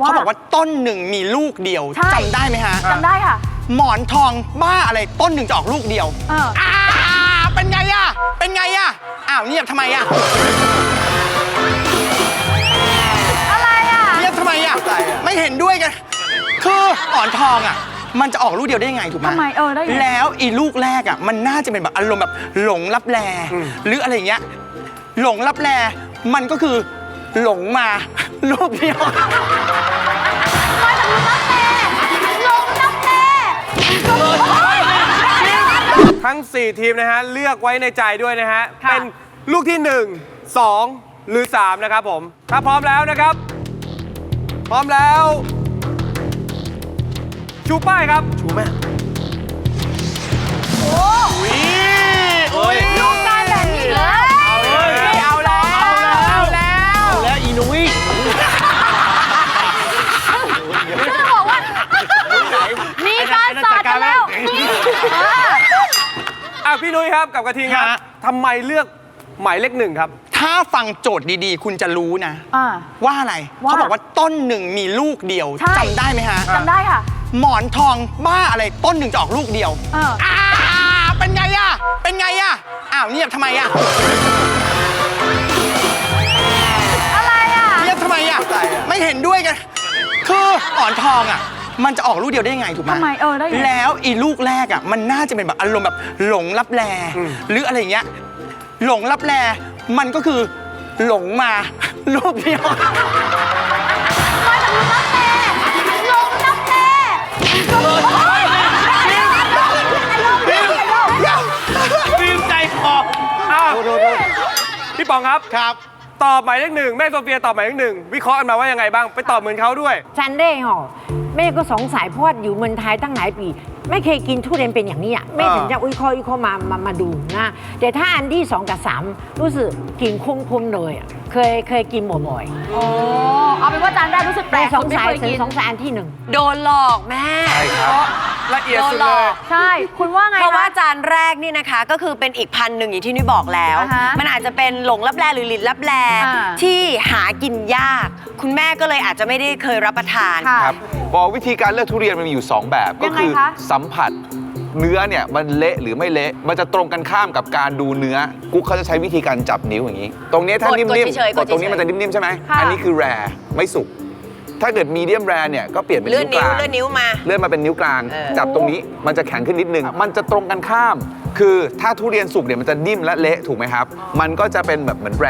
ว่า เขาบอกว่าต้นหนึ่งมีลูกเดียวใช่ จำได้ไหมฮะ จำได้ค่ะ หมอนทองบ้าอะไรต้นหนึ่งจะออกลูกเดียวเอออ่าเป็นไงอะเป็นไงอะอ้าวเงียบทำไมอะอะไรอะ เงียบทำไมอะไม่เห็นด้วยกันคือหมอนทองอะมันจะออกลูกเดียวได้ยังไงถูกไหมทำไมเออได้ไง แล้วอีลูกแรกอะมันน่าจะเป็นแบบอารมณ์แบบหลงลับแลหรืออะไรอย่างเงี้ยหลงลับแลมันก็คือ หลงมาลูกเดียวมาจากลุงนับแต่ลงนับแต่ทั้ง 4 ทีมนะฮะ เลือกไว้ในใจด้วยนะฮะ ค่ะ เป็นลูกที่ 1 2 หรือ 3 นะครับผม ถ้าพร้อมแล้วนะครับ พร้อมแล้ว ชูป้ายครับ ชูแม่ลู พี่นุ้ยครับกับกระทิงครับฮะ ทำไมเลือกหมายเลขหนึ่งครับ ถ้าฟังโจทย์ดีๆ คุณจะรู้นะ อ่า ว่าอะไร ว่าเขาบอกว่าต้นหนึ่งมีลูกเดียวใช่ จำได้ไหมฮะ จำได้ค่ะ หมอนทองบ้าอะไรต้นหนึ่งจะออกลูกเดียวเอออ่าเป็นไงอะเป็นไงอะอ้าวเงียบทำไมอะอะไรอะ เงียบทำไมอะไม่เห็นด้วยกัน คือหมอนทองอะ มันจะออกลูกเดียวได้ยังไงถูกไหมทำไมเออได้ไง แล้วอีลูกแรกอะมันน่าจะเป็นแบบอารมณ์แบบหลงลับแลหรืออะไรอย่างเงี้ยหลงลับแลมันก็คือหลงมา ลูกเดียวมาจากลุงนับแต่ลงนับแต่ฟิล์มใจคออ้าวพี่ป๋องครับ ครับ ตอบหมายเลขหนึ่งแม่โซเฟียตอบหมายเลขหนึ่งวิเคราะห์กันมาว่ายังไงบ้างไปตอบเหมือนเขาด้วยซันเดย์ห่อแม่ก็สงสัยเพราะว่าอยู่เมืองไทยตั้งหลายปี ไม่เคยกินทุเรียนเป็นอย่างนี้อะแม่ถึงจะอุ้ยข้ออุ้ยข้อมามามาดูนะแต่ถ้าอันที่สองกับสามรู้สึกกินคุ้มๆเลยอะเคยเคยกินบ่อยโอ้เอาเป็นว่าจานแรกรู้สึกๆแปลแต่กสงสัยไม่เคถึงกินสงสัยอันที่หนึ่ง โดนหลอกแม่ใช่ครับ ละเอียดโดนสุดหลเลอยกใช่ คุณว่าไงเพราะว่าคะจานแรกนี่นะคะ ก็คือเป็นอีกพันหนึ่งอย่างที่นุ้ยบอกแล้ว อ่าฮะมันอาจจะเป็นหลงลับแลหรือลิ้นลับแลอ่า ที่หากินยาก คุณแม่ก็เลยอาจจะไม่ได้เคยรับประทาน ค่ะ ครับบอกวิธีการเลือกทุเรียนมันมีอยู่ 2 แบบก็ยังไงคืคะสัมผัสเนื้อเนี่ยมันเละหรือไม่เละ มันจะตรงกันข้ามกับการดูเนื้อ กุ๊กเขาจะใช้วิธีการจับนิ้วอย่างนี้ ตรงนี้ถ้ากดนิ่มกดๆเฉยๆกดตรงนี้กดเฉยๆ มันจะนิ่มๆใช่ไหมค่ะ อันนี้คือแรไม่สุก ถ้าเกิดมีเดียมแรเนี่ยก็เปลี่ยนเป็นเลื่อนนิ้วกนิ้วลางเลื่อนนิ้วมา เลื่อนมาเป็นนิ้วกลาง เออ จับตรงนี้มันจะแข็งขึ้นนิดนึง มันจะตรงกันข้าม คือถ้าทุเรียนสุกเนี่ยมันจะนิ่มและเละถูกไหมครับ มันก็จะเป็นแบบเหมือนแร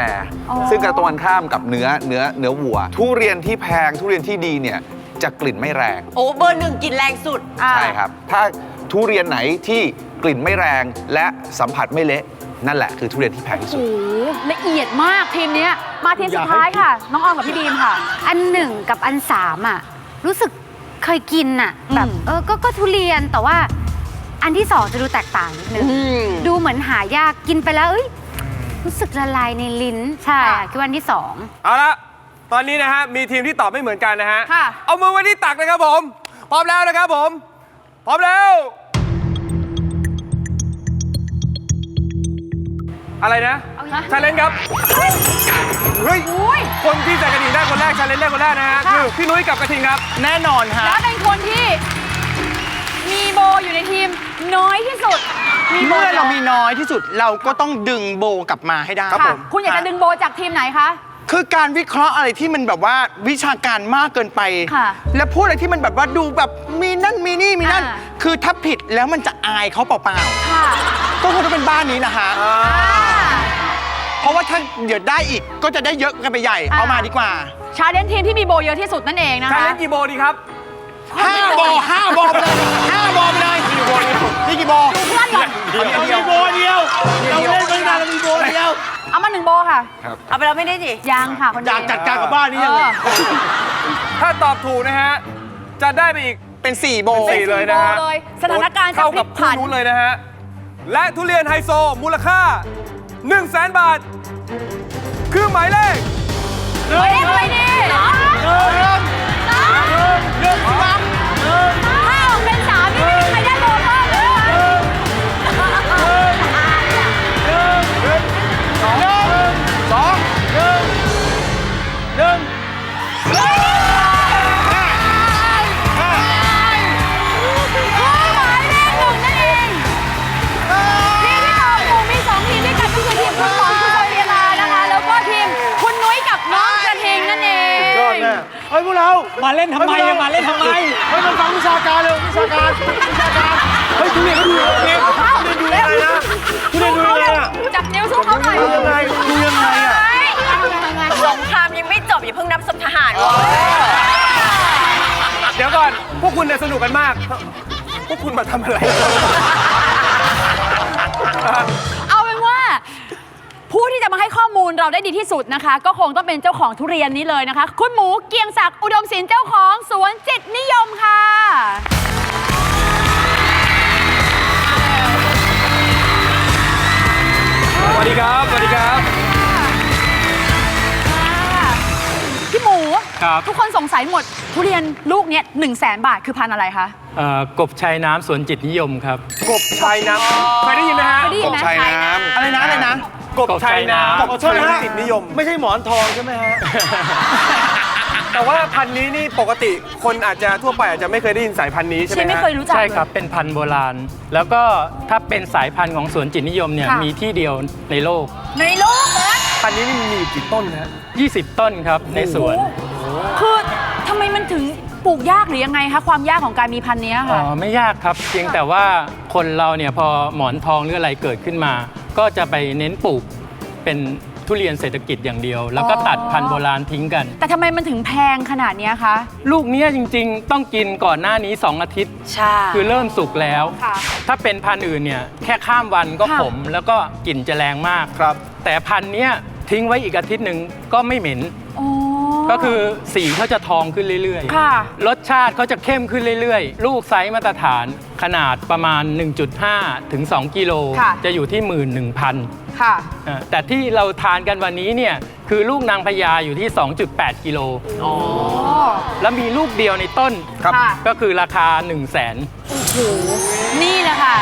อ๋อซึ่งจะตรงกันข้ามกับเนื้อเนื้อเนื้อวัว ทุเรียนที่แพงทุเรียนที่ดีเนี่ยจะกลิ่นไม่แรง โอ้เบอร์หนึ่งกินแรงสุดอ่าใช่ครับ ถ้าทุเรียนไหนที่กลิ่นไม่แรงและสัมผัสไม่เละ นั่นแหละคือทุเรียนที่แพงที่สุด โอ้โหละเอียดมากทีมเนี้ยมาทีมสุดท้ายค่ะ น้องออมกับพี่บีมค่ะ อันหนึ่งกับอันสามอะ รู้สึกเคยกินอะแบบอืมเออก็ก็ทุเรียนแต่ว่า อันที่สองจะดูแตกต่างนิดนึง ดูเหมือนหายากกินไปแล้วเอ้ยรู้สึกละลายในลิ้น ใช่ค่ะคิดว่าอันที่สอง เอาละตอนนี้นะฮะมีทีมที่ตอบไม่เหมือนกันนะฮะค่ะ เอามือไว้ที่ตักเลยครับผม พร้อมแล้วนะครับผม พร้อมแล้ว อะไรนะเอาฮะชาเลนจ์ครับ เฮ้ยอุ้ยคนที่ใส่กระดิ่งได้คนแรกชาเลนจ์ได้คนแรกนะฮะค่ะ คือพี่นุ้ยกับกระทิงครับ แน่นอนฮะ แล้วเป็นคนที่ มีโบอยู่ในทีมน้อยที่สุดมีโบเมื่อเราดียวมีน้อยที่สุดเราก็ต้องดึงโบกลับมาให้ได้ค่ะคุณอยากจะดึงโบจากทีมไหนคะ คือการวิเคราะห์อะไรที่มันแบบว่าวิชาการมากเกินไป ค่ะและพูดอะไรที่มันแบบว่าดูแบบมีนั่นมีนี่มีนั่น อ่า คือถ้าผิดแล้วมันจะอายเขาเปล่าค่ะ ๆ ก็คงต้องเป็นบ้านนี้นะฮะ เพราะว่าถ้าเดี๋ยวได้อีกก็จะได้เยอะกันไปใหญ่อ่าเอามาดีกว่าชาเลนจ์ทีมที่มีโบเยอะที่สุดนั่นเองนะชาคะเลนจ์กี่โบดีครับ ห้าโบห้าโบไปเลยห้าโบไปเลยมีโบนี่กี่โบเพื่อนก่อนเอาเดียวมีโบเดียว เราเล่นมาตั้งนานเรามีโบเดียว เอามาหนึ่งโบค่ะ เอาไปแล้วไม่ได้ดิยังค่ะคนอยากดีวจัดการกับบ้านนี้ยังไงเออ ถ้าตอบถูกนะฮะ จะได้ไปอีกเป็นสี่โบเป็นสี่เลยนะฮะโบเลยสถานการณ์จะเข้าพลิกับกคู่ผันนู้นเลยนะฮะ และทุเรียนไฮโซมูลค่า 1 0 0 0 0แสนบาท คือหมายเลขเฮ้ยทำไมดีเหรอถ้า เรามาเล่นทำไมอะมาเล่นทำไมเฮ้ยมันฟังวิชาการเลยวิชาการวิชาการเฮ้ยทุเรียนเขาดูยังไงทุเรียนดูยังไงนะทุเรียนดูยังไงอะจับนิ้วสู้เขาหน่อยดูยังไงดูยังไงอะสงครามยังไม่จบอย่าเพิ่งนับศพทหารวะเดี๋ยวก่อนพวกคุณเนี่ยสนุกกันมาก พวกคุณมาทำอะไร เราได้ดีที่สุดนะคะ ก็คงต้องเป็นเจ้าของทุเรียนนี้เลยนะคะ คุณหมูเกียงศักดิ์อุดมศิลป์เจ้าของสวนจิตนิยมค่ะ สวัสดีครับ สวัสดีครับพี่หมู ครับ ทุกคนสงสัยหมด ทุเรียนลูกเนี้ยหนึ่งแสนบาทคือพันธุ์อะไรคะเอ่อกบชายน้ำสวนจิตนิยมครับ กบชายน้ำเคยได้ยินไหมฮะเคยได้ยินไหมชายน้ กบชายน้ำขอโทษนะฮะติดนิยม ไม่ใช่หมอนทองใช่ไหมฮะ แต่ว่าพันธุ์นี้นี่ปกติคนอาจจะทั่วไปอาจจะไม่เคยได้ยินสายพันธุ์นี้ใช่ไหมใช่ไม่ฮะ เคยรู้จักใช่เลยครับ เป็นพันธุ์โบราณ แล้วก็ถ้าเป็นสายพันธุ์ของสวนจิตนิยมเนี่ยค่ะมีที่เดียวในโลก ในโลกนะ พันธุ์นี้นี่มีอยู่กี่ต้นนะฮะ 20 ต้นครับในสวน คือทำไมมันถึงปลูกยากหรือยังไงคะ ความยากของการมีพันธุ์เนี้ยอ๋ค่ะ อ ไม่ยากครับ เพียงแต่ว่าคนเราเนี่ยพอหมอนทองหรืออะไรเกิดขึ้นมา ก็จะไปเน้นปลูกเป็นทุเรียนเศรษฐกิจอย่างเดียว แล้วก็อ๋อตัดพันธุ์โบราณทิ้งกัน แต่ทำไมมันถึงแพงขนาดเนี้ยคะ ลูกเนี้ยจริงๆ ต้องกินก่อนหน้านี้ 2 อาทิตย์ ใช่ คือเริ่มสุกแล้ว ค่ะ ถ้าเป็นพันธุ์อื่นเนี่ยแค่ข้ามวันก็ค่ะ ขมแล้วก็กลิ่นจะแรงมาก ครับ แต่พันธุ์เนี้ยทิ้งไว้อีกอาทิตย์หนึ่งก็ไม่เหม็นอ๋อ ก็คือสีเขาจะทองขึ้นเรื่อยค่ะ รสชาติเขาจะเข้มขึ้นเรื่อยๆ ลูกไซส์มาตรฐานขนาดประมาณ 1.5 ถึง 2 กิโล ค่ะ จะอยู่ที่ 11,000ค่ะ อ่าแต่ที่เราทานกันวันนี้เนี่ยคือลูกนางพญาอยู่ที่ 2.8 กิโลอ๋อแล้วมีลูกเดียวในต้นครับก็คือราคา 1 0 0 0 0แสน นี่แหละค่ะ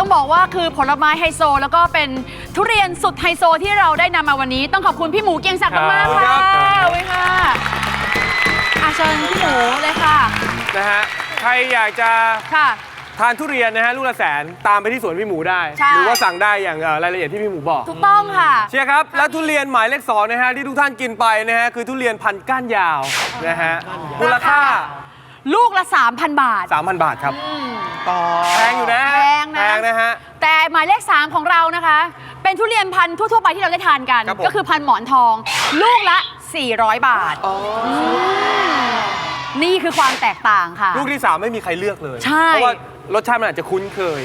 ต้องบอกว่าคือผลไม้ไฮโซ แล้วก็เป็นทุเรียนสุดไฮโซที่เราได้นำมาวันนี้ ต้องขอบคุณพี่หมูเกียงศักดิ์มากๆครัค่ะบขอบคุณค่ะอาเชิญพี่หมูเลยค่ะนะฮะ ใครอยากจะค่ะ ทานทุเรียนนะฮะลูกละแสนตามไปที่สวนพี่หมูได้ ใช่ หรือว่าสั่งได้อย่างเอ่อรายละเอียดที่พี่หมูบอก ถูกต้องค่ะ เชียร์ครับ และทุเรียนหมายเลขสองนะฮะที่ทุกท่านกินไปนะฮะคือทุเรียนพันธุ์ก้านยาวนะฮะมูลค่า ลูกละ 3,000 บาท 3,000 บาทครับต่อแพงอยู่นะแพงนะ แพงนะฮะ แต่หมายเลข 3 ของเรานะคะ เป็นทุเรียนพันธุ์ทั่วๆไปที่เราได้ทานกัน ครับผม ก็คือพันธุ์หมอนทอง ลูกละ 400 บาทมนี่คือความแตกต่างค่ะ ลูกที่ 3 ไม่มีใครเลือกเลย ใช่ เพราะว่ารสชาติมันอาจจะคุ้นเคย